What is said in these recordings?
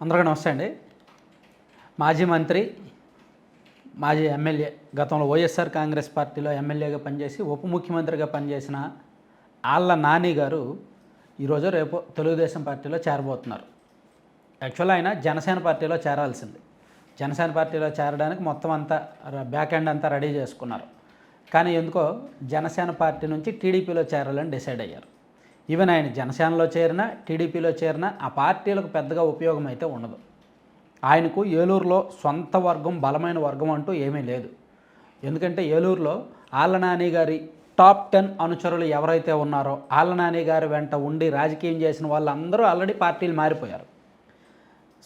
అందరికీ నమస్తే అండి. మాజీ మంత్రి మాజీ ఎమ్మెల్యే గతంలో వైఎస్ఆర్ కాంగ్రెస్ పార్టీలో ఎమ్మెల్యేగా పనిచేసి ఉప ముఖ్యమంత్రిగా పనిచేసిన ఆళ్ళ నాని గారు ఈరోజు రేపు తెలుగుదేశం పార్టీలో చేరబోతున్నారు. యాక్చువల్ ఆయన జనసేన పార్టీలో చేరాల్సింది. జనసేన పార్టీలో చేరడానికి మొత్తం అంతా బ్యాక్ ఎండ్ అంతా రెడీ చేసుకున్నారు. కానీ ఎందుకో జనసేన పార్టీ నుంచి టీడీపీలో చేరాలని డిసైడ్ అయ్యారు. ఈవెన్ ఆయన జనసేనలో చేరినా టీడీపీలో చేరినా ఆ పార్టీలకు పెద్దగా ఉపయోగం అయితే ఉండదు. ఆయనకు ఏలూరులో సొంత వర్గం బలమైన వర్గం అంటూ ఏమీ లేదు. ఎందుకంటే ఏలూరులో ఆళ్ళనాని గారి టాప్ టెన్ అనుచరులు ఎవరైతే ఉన్నారో ఆళ్ళనాని గారి వెంట ఉండి రాజకీయం చేసిన వాళ్ళందరూ ఆల్రెడీ పార్టీలు మారిపోయారు.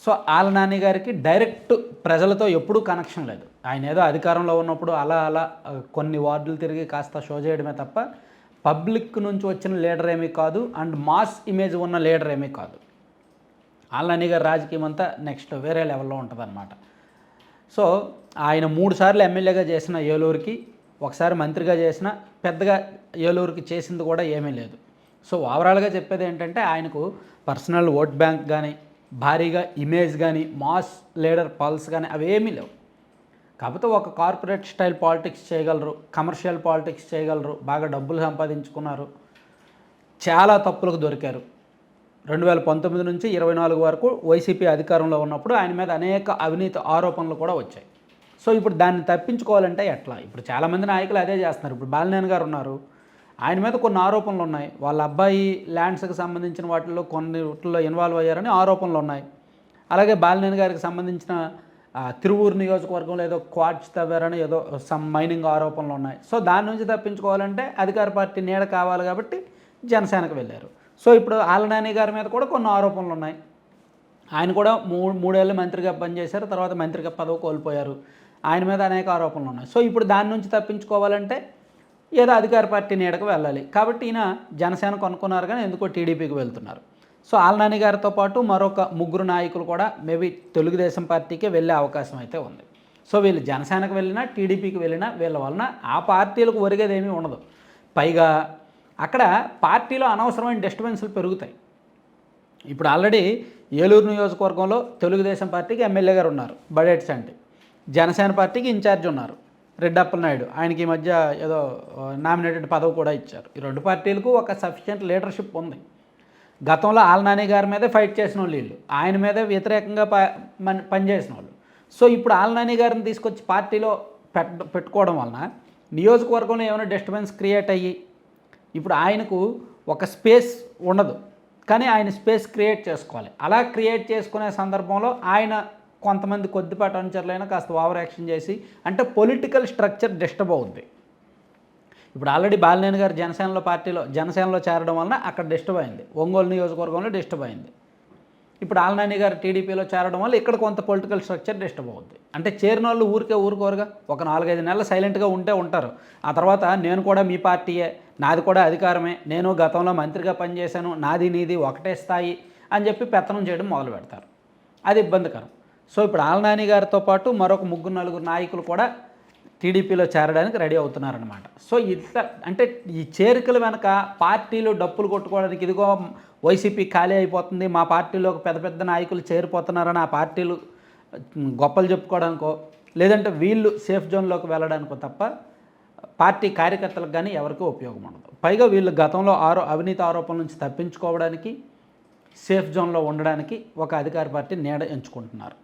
సో ఆళ్ళనాని గారికి డైరెక్ట్ ప్రజలతో ఎప్పుడూ కనెక్షన్ లేదు. ఆయన ఏదో అధికారంలో ఉన్నప్పుడు అలా అలా కొన్ని వార్డులు తిరిగి కాస్త షో చేయడమే తప్ప పబ్లిక్ నుంచి వచ్చిన లీడర్ ఏమీ కాదు అండ్ మాస్ ఇమేజ్ ఉన్న లీడర్ ఏమీ కాదు. ఆళ్ళ గారి రాజకీయం అంతా నెక్స్ట్ వేరే లెవెల్లో ఉంటుందన్నమాట. సో ఆయన మూడు సార్లు ఎమ్మెల్యేగా చేసిన ఏలూరుకి ఒకసారి మంత్రిగా చేసిన పెద్దగా ఏలూరుకి చేసింది కూడా ఏమీ లేదు. సో ఓవరాల్గా చెప్పేది ఏంటంటే ఆయనకు పర్సనల్ ఓట్ బ్యాంక్ కానీ భారీగా ఇమేజ్ కానీ మాస్ లీడర్ పల్స్ కానీ అవేమీ లేవు. కాకపోతే ఒక కార్పొరేట్ స్టైల్ పాలిటిక్స్ చేయగలరు కమర్షియల్ పాలిటిక్స్ చేయగలరు బాగా డబ్బులు సంపాదించుకున్నారు. చాలా తప్పులకు దొరికారు. రెండు వేల పంతొమ్మిది నుంచి ఇరవై నాలుగు వరకు వైసీపీ అధికారంలో ఉన్నప్పుడు ఆయన మీద అనేక అవినీతి ఆరోపణలు కూడా వచ్చాయి. సో ఇప్పుడు దాన్ని తప్పించుకోవాలంటే ఎట్లా? ఇప్పుడు చాలామంది నాయకులు అదే చేస్తున్నారు. ఇప్పుడు బాలినేని గారు ఉన్నారు. ఆయన మీద కొన్ని ఆరోపణలు ఉన్నాయి. వాళ్ళ అబ్బాయి ల్యాండ్స్కి సంబంధించిన వాటిల్లో కొన్ని వాటిల్లో ఇన్వాల్వ్ అయ్యారని ఆరోపణలు ఉన్నాయి. అలాగే బాలినేని గారికి సంబంధించిన తిరువూరు నియోజకవర్గంలో ఏదో క్వార్ట్స్ తవ్వారని ఏదో సమ్ మైనింగ్ ఆరోపణలు ఉన్నాయి. సో దాని నుంచి తప్పించుకోవాలంటే అధికార పార్టీ నీడ కావాలి కాబట్టి జనసేనకు వెళ్ళారు. సో ఇప్పుడు ఆలనాని గారి మీద కూడా కొన్ని ఆరోపణలు ఉన్నాయి. ఆయన కూడా మూడు మూడేళ్ళు మంత్రిగా పనిచేశారు తర్వాత మంత్రిగా పదవి కోల్పోయారు. ఆయన మీద అనేక ఆరోపణలు ఉన్నాయి. సో ఇప్పుడు దాని నుంచి తప్పించుకోవాలంటే ఏదో అధికార పార్టీ నీడకు వెళ్ళాలి. కాబట్టి ఈయన జనసేన కొనుక్కున్నారు కానీ ఎందుకో టీడీపీకి వెళ్తున్నారు. సో ఆలనాని గారితో పాటు మరొక ముగ్గురు నాయకులు కూడా మేబీ తెలుగుదేశం పార్టీకే వెళ్ళే అవకాశం అయితే ఉంది. సో వీళ్ళు జనసేనకు వెళ్ళినా టీడీపీకి వెళ్ళినా వీళ్ళ వలన ఆ పార్టీలకు ఒరిగేది ఏమీ ఉండదు. పైగా అక్కడ పార్టీలో అనవసరమైన డిస్టర్బెన్స్లు పెరుగుతాయి. ఇప్పుడు ఆల్రెడీ ఏలూరు నియోజకవర్గంలో తెలుగుదేశం పార్టీకి ఎమ్మెల్యే గారు ఉన్నారు బడేట్స్ సంటి జనసేన పార్టీకి ఇన్ఛార్జ్ ఉన్నారు రెడ్డప్పల నాయుడు. ఆయనకి ఈ మధ్య ఏదో నామినేటెడ్ పదవి కూడా ఇచ్చారు. ఈ రెండు పార్టీలకు ఒక సఫిషియెంట్ లీడర్షిప్ ఉంది. గతంలో ఆలనాని గారి మీదే ఫైట్ చేసిన వాళ్ళు. వీళ్ళు ఆయన మీదే వ్యతిరేకంగా ప మన- పనిచేసిన వాళ్ళు సో ఇప్పుడు ఆలనాని గారిని తీసుకొచ్చి పార్టీలో పెట్ పెట్టుకోవడం వలన నియోజకవర్గంలో ఏమైనా డిస్టర్బెన్స్ క్రియేట్ అయ్యి ఇప్పుడు ఆయనకు ఒక స్పేస్ ఉండదు. కానీ ఆయన స్పేస్ క్రియేట్ చేసుకోవాలి. అలా క్రియేట్ చేసుకునే సందర్భంలో ఆయన కొంతమంది కొద్దిపాటి అనుచరులైనా కాస్త ఓవర్ యాక్షన్ చేసి అంటే పొలిటికల్ స్ట్రక్చర్ డిస్టర్బ్ అవుద్ది. ఇప్పుడు ఆల్రెడీ బాలినేని గారు జనసేనలో పార్టీలో జనసేనలో చేరడం వలన అక్కడ డిస్టర్బ్ అయింది. ఒంగోలు నియోజకవర్గంలో డిస్టర్బ్ అయింది. ఇప్పుడు ఆలనాని గారు టీడీపీలో చేరడం వల్ల ఇక్కడ కొంత పొలిటికల్ స్ట్రక్చర్ డిస్టర్బ్ అవుద్ది. అంటే చేరిన వాళ్ళు ఊరికే ఊరుకోరుగా. ఒక నాలుగైదు నెలలు సైలెంట్గా ఉంటే ఉంటారు. ఆ తర్వాత నేను కూడా మీ పార్టీయే నాది కూడా అధికారమే నేను గతంలో మంత్రిగా పనిచేశాను నాది నీది ఒకటే స్థాయి అని చెప్పి పెత్తనం చేయడం మొదలు పెడతారు. అది ఇబ్బందికరం. సో ఇప్పుడు ఆలనాని గారితో పాటు మరొక ముగ్గురు నలుగురు నాయకులు కూడా టీడీపీలో చేరడానికి రెడీ అవుతున్నారనమాట సో ఇట్లా అంటే ఈ చేరికల వెనక పార్టీలు డప్పులు కొట్టుకోవడానికి ఇదిగో వైసీపీ ఖాళీ అయిపోతుంది మా పార్టీలో పెద్ద పెద్ద నాయకులు చేరిపోతున్నారని ఆ పార్టీలు గొప్పలు చెప్పుకోవడానికో లేదంటే వీళ్ళు సేఫ్ జోన్లోకి వెళ్ళడానికో తప్ప పార్టీ కార్యకర్తలకు కానీ ఎవరికీ ఉపయోగం ఉండదు. పైగా వీళ్ళు గతంలో ఆరో అవినీతి ఆరోపణల నుంచి తప్పించుకోవడానికి సేఫ్ జోన్లో ఉండడానికి ఒక అధికార పార్టీ నీడ ఎంచుకుంటున్నారు.